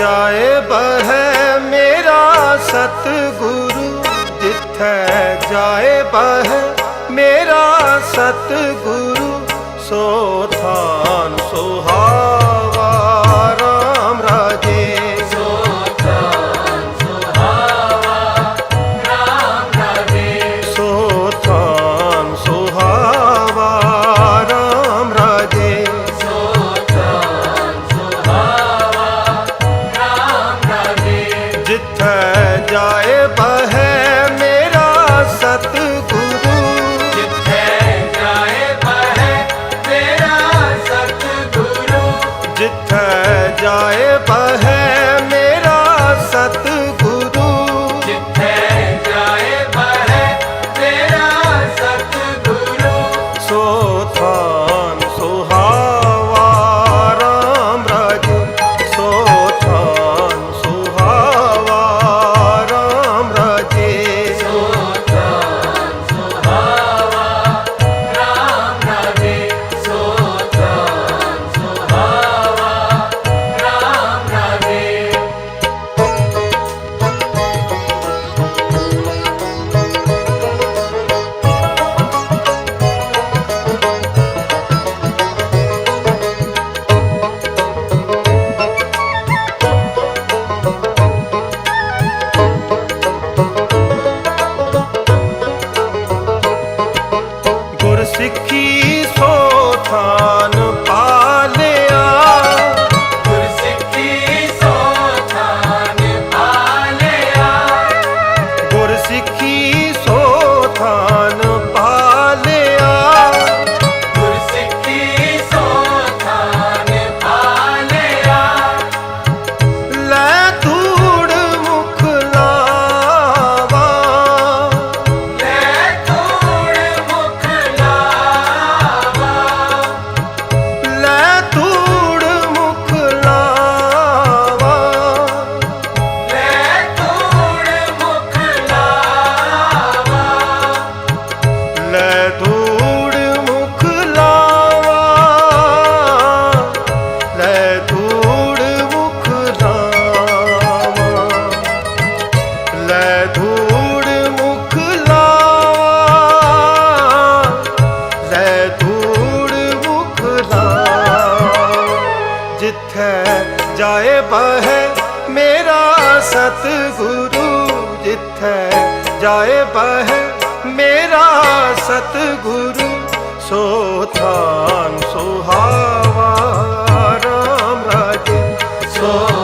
ਜਾਏ ਬਹਿ ਮੇਰਾ ਸਤਗੁਰੂ ਜਿੱਥੈ ਜਾਏ ਬਹਿ ਮੇਰਾ ਸਤਗੁਰੂ ਸੋ ਥਾਨ ਸੋਹਾ ਜਿੱਥੇ ਜਾਏ ਬਹੈ ਮੇਰਾ ਸਤਿਗੁਰੂ, ਜਿੱਥੇ ਜਾਏ ਬਹੈ ਮੇਰਾ ਸਤਿਗੁਰੂ, ਸੋ ਥਾਨ ਸੁਹਾਵਾ, ਰਾਮ ਰਾਜ, ਸੋ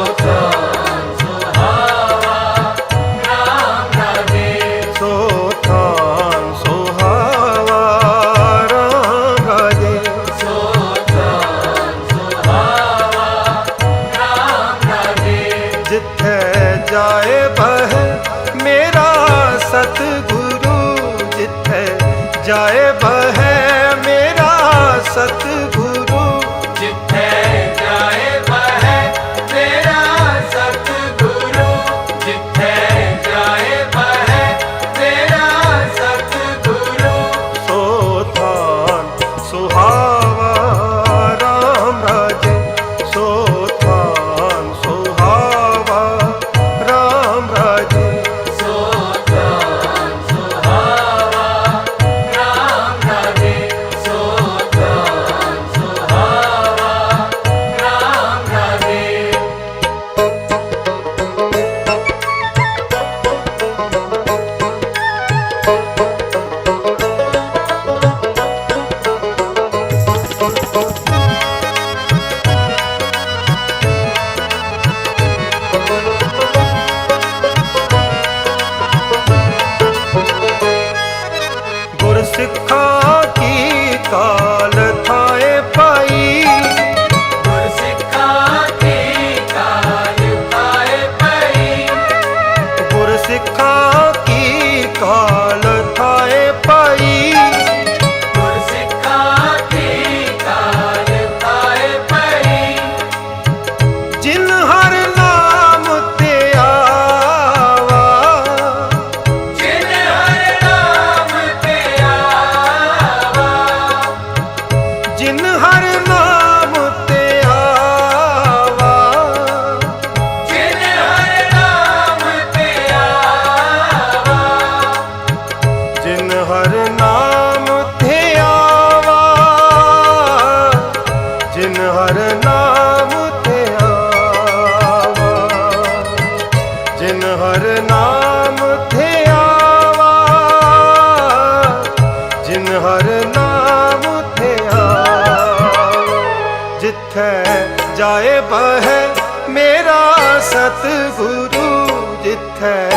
ਸਤ ਗੁਰੂ ਜਿੱਥੈ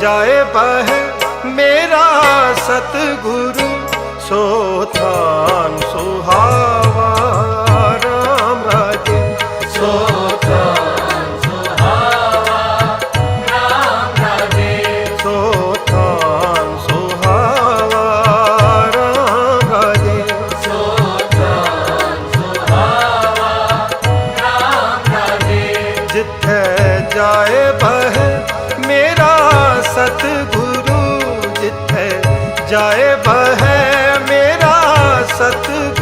ਜਾਏ ਬਹਿ ਮੇਰਾ ਸਤ ਗੁਰੂ ਸੋ ਥਾਨ ਸੁਹਾਗ। जाए बह मेरा सतगुरु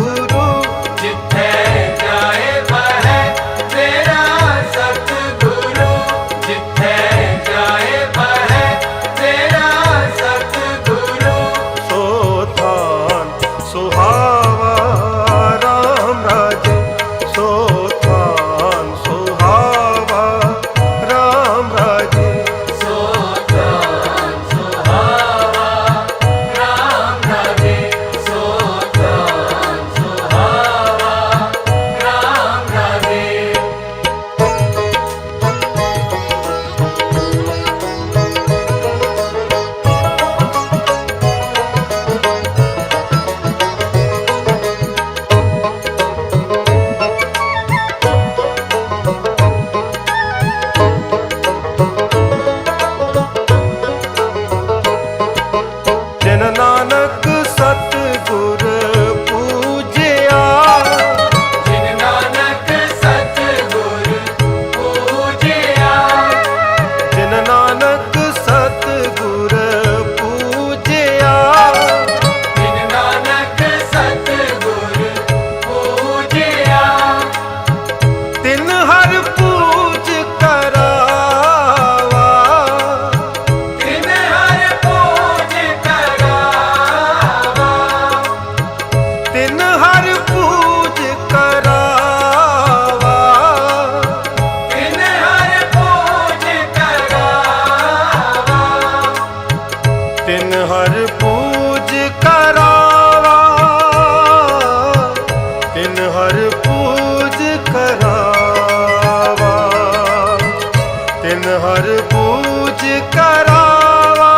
ਤਿਨ ਹਰ ਪੂਜ ਕਰਾਵਾ।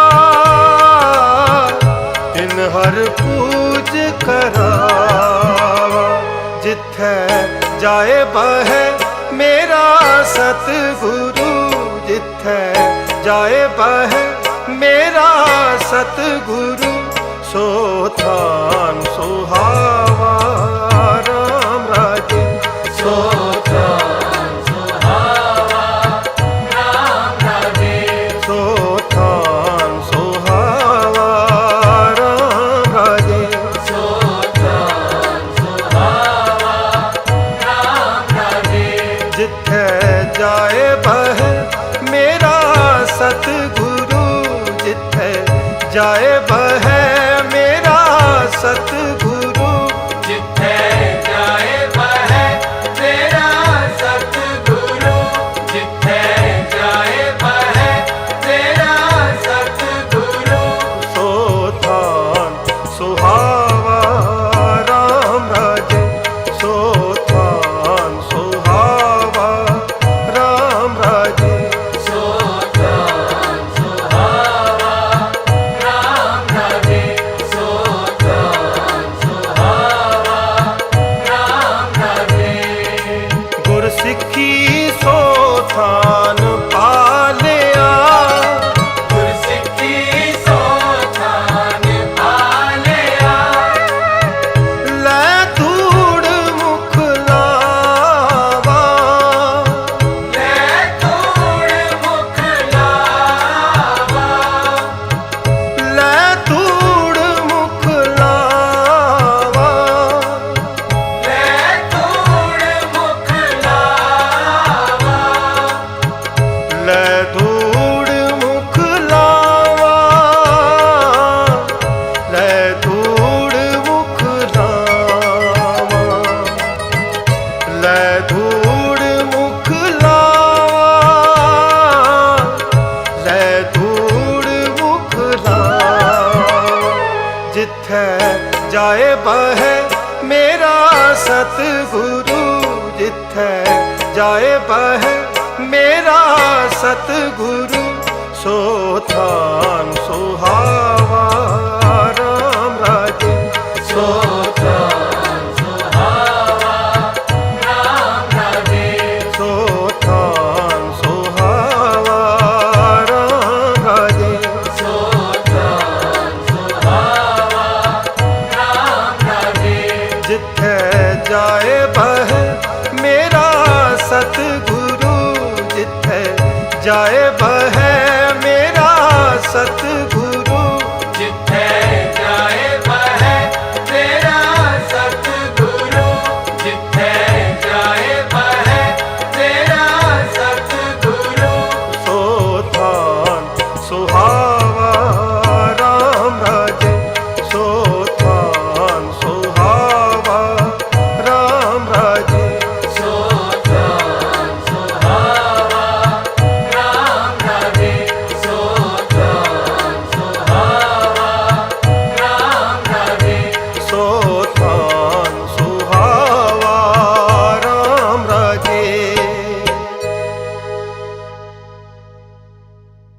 ਤਿਨ ਹਰ ਪੂਜ ਕਰਾਵਾ। ਜਿੱਥੈ ਜਾਏ ਬਹਿ ਮੇਰਾ ਸਤ ਗੁਰੂ ਜਿੱਥੈ ਜਾਏ ਬਹਿ ਮੇਰਾ ਸਤ ਗੁਰੂ ਸੋ ਥਾ जाए ਜਾਏ ਬਹਿ ਮੇਰਾ ਸਤਿਗੁਰੂ ਜਿੱਥੈ ਜਾਏ ਬਹਿ ਮੇਰਾ ਸਤਿਗੁਰੂ ਸੋ ਥਾਨ ਸੁਹਾਵਾ